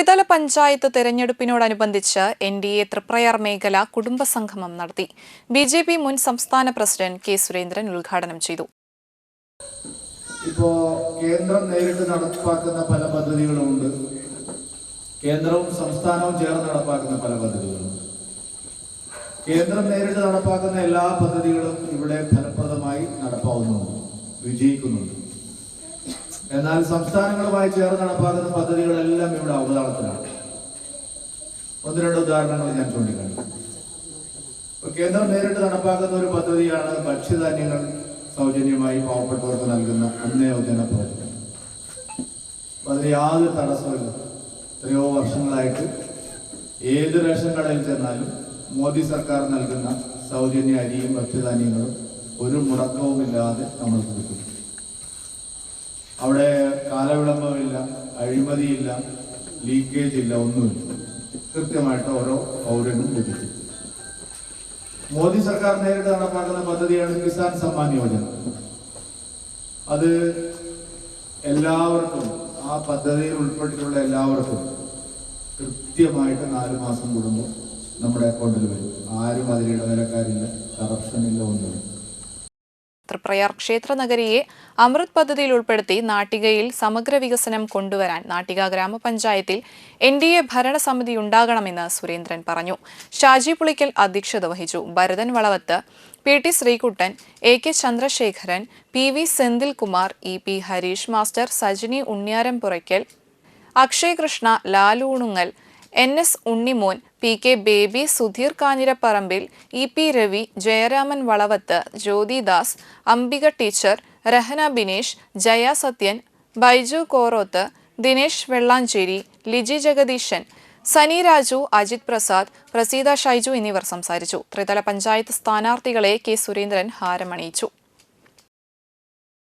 ത്രിതല പഞ്ചായത്ത് തെരഞ്ഞെടുപ്പിനോടനുബന്ധിച്ച് N D A Triprayar മേഖല കുടുംബസംഗമം നടത്തി. ബി ജെ പി മുൻ സംസ്ഥാന പ്രസിഡന്റ് കെ സുരേന്ദ്രൻ ഉദ്ഘാടനം ചെയ്തു. ഇപ്പോ കേന്ദ്രം നേരിട്ട് നടപ്പാക്കുന്ന പല പദ്ധതികളുമുണ്ട്. കേന്ദ്രവും സംസ്ഥാനവും ചേർന്ന് നടപ്പാക്കുന്ന പല പദ്ധതികളുമുണ്ട്. കേന്ദ്രം നേരിട്ട് നടപ്പാക്കുന്ന എല്ലാ പദ്ധതികളും ഇവിടെ ഫലപ്രദമായി നടപ്പാവുന്നുണ്ട് വിജയിക്കുന്നുണ്ട്. എന്നാൽ സംസ്ഥാനങ്ങളുമായി ചേർന്ന് നടപ്പാക്കുന്ന പദ്ധതികളെല്ലാം ഇവിടെ അവതാളത്തിലാണ്. ഒന്ന് രണ്ട് ഉദാഹരണങ്ങൾ ഞാൻ ചൂണ്ടിക്കാണിക്കും. കേന്ദ്രം നേരിട്ട് നടപ്പാക്കുന്ന ഒരു പദ്ധതിയാണ് ഭക്ഷ്യധാന്യങ്ങൾ സൗജന്യമായി പാവപ്പെട്ടവർക്ക് നൽകുന്ന അന്നയോജന പദ്ധതി അതിന് യാതൊരു തടസ്സമില്ല എത്രയോ വർഷങ്ങളായിട്ട് ഏത് റേഷൻ കടയിൽ ചെന്നാലും മോദി സർക്കാർ നൽകുന്ന സൗജന്യ അരിയും ഭക്ഷ്യധാന്യങ്ങളും ഒരു മുടക്കവുമില്ലാതെ നമ്മൾക്ക് കിട്ടും അവിടെ കാലവിളംബമില്ല അഴിമതിയില്ല ലീക്കേജ് ഇല്ല ഒന്നുമില്ല. കൃത്യമായിട്ട് ഓരോ പൗരനും ലഭിക്കും മോദി സർക്കാർ നേരിട്ട് നടപ്പാക്കുന്ന പദ്ധതിയാണ് കിസാൻ സമ്മാൻ യോജന. അത് എല്ലാവർക്കും ആ പദ്ധതിയിൽ ഉൾപ്പെട്ടിട്ടുള്ള എല്ലാവർക്കും കൃത്യമായിട്ട് നാല് മാസം കൂടുമ്പോൾ നമ്മുടെ അക്കൗണ്ടിൽ വരും. ആരും അതിൽ ഇടനിലക്കാരില്ല കറപ്ഷൻ ഇല്ല ഒന്നുമില്ല. തൃപ്രയാർ ക്ഷേത്രനഗരിയെ അമൃത് പദ്ധതിയിൽ ഉൾപ്പെടുത്തി നാട്ടികയിൽ സമഗ്ര വികസനം കൊണ്ടുവരാൻ നാട്ടിക ഗ്രാമപഞ്ചായത്തിൽ എൻ ഡി എ ഭരണസമിതി ഉണ്ടാകണമെന്ന് സുരേന്ദ്രൻ പറഞ്ഞു. ഷാജി പുളിക്കൽ അധ്യക്ഷത വഹിച്ചു. Bharathan Valavath P T Sreekuttan A K Chandrasekharan P V Senthilkumar E P Harish master Sajini Unniyaram Puraykkal Akshay Krishna Lalunungal N S Unnimon P K Baby Sudheer Kanjirapparambil E P Ravi Jayaraman Valavath Jyothidas Ambika teacher Rahana Binesh Jaya Sathyan Baiju Koroth Dinesh Vellancheri Liji Jagadeesan Sani Raju Ajith Prasad Praseetha Shaiju എന്നിവർ സംസാരിച്ചു. ത്രിതല പഞ്ചായത്ത് സ്ഥാനാർത്ഥികളെ K Surendran ഹാരമണിയിച്ചു.